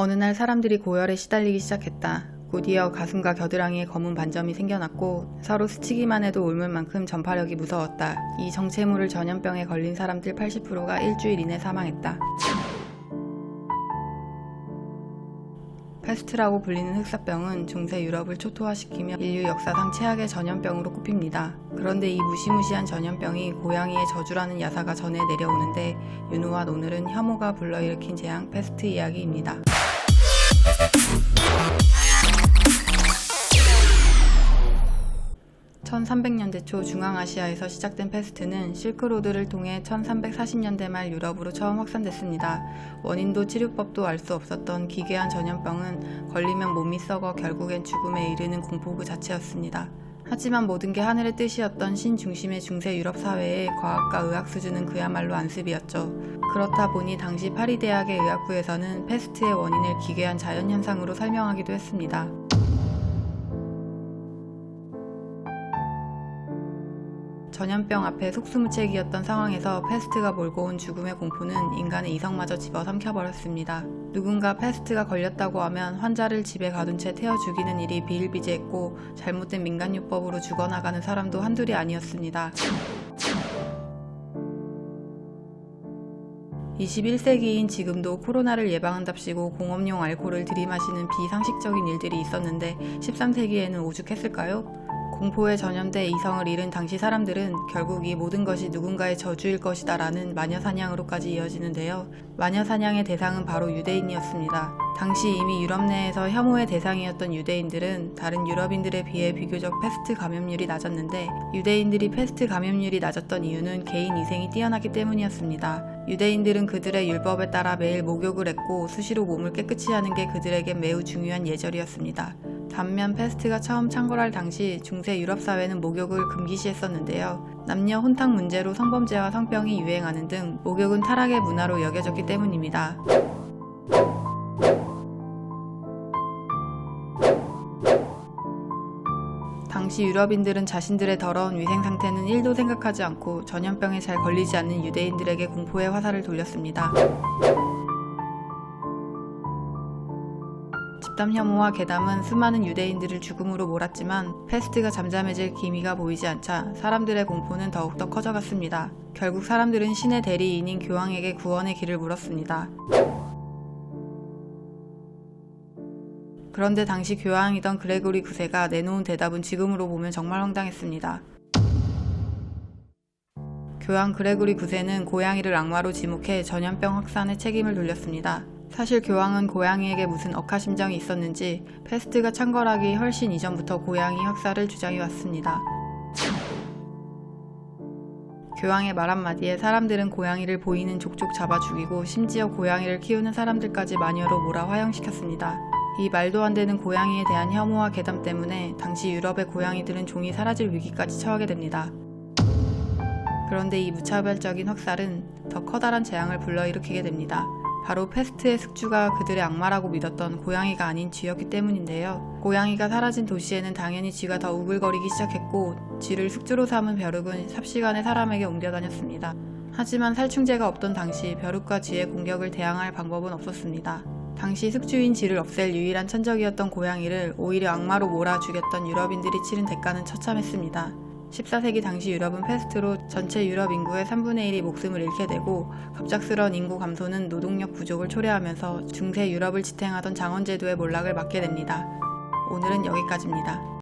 어느 날 사람들이 고열에 시달리기 시작했다. 곧이어 가슴과 겨드랑이에 검은 반점이 생겨났고 서로 스치기만 해도 옮을 만큼 전파력이 무서웠다. 이 정체물을 전염병에 걸린 사람들 80%가 일주일 이내 사망했다. 패스트라고 불리는 흑사병은 중세 유럽을 초토화시키며 인류 역사상 최악의 전염병으로 꼽힙니다. 그런데 이 무시무시한 전염병이 고양이의 저주라는 야사가 전해 내려오는데 윤우와 오늘은 혐오가 불러일으킨 재앙 패스트 이야기입니다. (1300년대) 초 중앙아시아에서 시작된 패스트는 실크로드를 통해 (1340년대) 말 유럽으로 처음 확산됐습니다. 원인도 치료법도 알 수 없었던 기괴한 전염병은 걸리면 몸이 썩어 결국엔 죽음에 이르는 공포 그 자체였습니다. 하지만 모든 게 하늘의 뜻이었던 신 중심의 중세 유럽 사회의 과학과 의학 수준은 그야말로 안습이었죠. 그렇다 보니 당시 파리 대학의 의학부에서는 패스트의 원인을 기괴한 자연현상으로 설명하기도 했습니다. 전염병 앞에 속수무책이었던 상황에서 패스트가 몰고 온 죽음의 공포는 인간의 이성마저 집어삼켜버렸습니다. 누군가 패스트가 걸렸다고 하면 환자를 집에 가둔 채 태워 죽이는 일이 비일비재했고 잘못된 민간요법으로 죽어나가는 사람도 한둘이 아니었습니다. 21세기인 지금도 코로나를 예방한답시고 공업용 알코올을 들이마시는 비상식적인 일들이 있었는데 13세기에는 오죽했을까요? 공포에 전염돼 이성을 잃은 당시 사람들은 결국 이 모든 것이 누군가의 저주일 것이다 라는 마녀사냥으로까지 이어지는데요. 마녀사냥의 대상은 바로 유대인이었습니다. 당시 이미 유럽 내에서 혐오의 대상이었던 유대인들은 다른 유럽인들에 비해 비교적 패스트 감염률이 낮았는데 유대인들이 패스트 감염률이 낮았던 이유는 개인 위생이 뛰어나기 때문이었습니다. 유대인들은 그들의 율법에 따라 매일 목욕을 했고 수시로 몸을 깨끗이 하는 게 그들에게 매우 중요한 예절이었습니다. 반면 패스트가 처음 창궐할 당시 중세 유럽 사회는 목욕을 금기시했었는데요. 남녀 혼탁 문제로 성범죄와 성병이 유행하는 등 목욕은 타락의 문화로 여겨졌기 때문입니다. 당시 유럽인들은 자신들의 더러운 위생 상태는 1도 생각하지 않고 전염병에 잘 걸리지 않는 유대인들에게 공포의 화살을 돌렸습니다. 집단 혐오와 괴담은 수많은 유대인들을 죽음으로 몰았지만 패스트가 잠잠해질 기미가 보이지 않자 사람들의 공포는 더욱더 커져갔습니다. 결국 사람들은 신의 대리인인 교황에게 구원의 길을 물었습니다. 그런데 당시 교황이던 그레고리 9세가 내놓은 대답은 지금으로 보면 정말 황당했습니다. 교황 그레고리 9세는 고양이를 악마로 지목해 전염병 확산의 책임을 돌렸습니다. 사실 교황은 고양이에게 무슨 억하심정이 있었는지 패스트가 창궐하기 훨씬 이전부터 고양이 학살을 주장해 왔습니다. 교황의 말 한마디에 사람들은 고양이를 보이는 족족 잡아 죽이고 심지어 고양이를 키우는 사람들까지 마녀로 몰아 화형시켰습니다. 이 말도 안 되는 고양이에 대한 혐오와 괴담 때문에 당시 유럽의 고양이들은 종이 사라질 위기까지 처하게 됩니다. 그런데 이 무차별적인 확살은 더 커다란 재앙을 불러일으키게 됩니다. 바로 패스트의 숙주가 그들의 악마라고 믿었던 고양이가 아닌 쥐였기 때문인데요. 고양이가 사라진 도시에는 당연히 쥐가 더 우글거리기 시작했고 쥐를 숙주로 삼은 벼룩은 삽시간에 사람에게 옮겨다녔습니다. 하지만 살충제가 없던 당시 벼룩과 쥐의 공격을 대항할 방법은 없었습니다. 당시 숙주인 쥐를 없앨 유일한 천적이었던 고양이를 오히려 악마로 몰아 죽였던 유럽인들이 치른 대가는 처참했습니다. 14세기 당시 유럽은 패스트로 전체 유럽 인구의 3분의 1이 목숨을 잃게 되고 갑작스런 인구 감소는 노동력 부족을 초래하면서 중세 유럽을 지탱하던 장원제도의 몰락을 맞게 됩니다. 오늘은 여기까지입니다.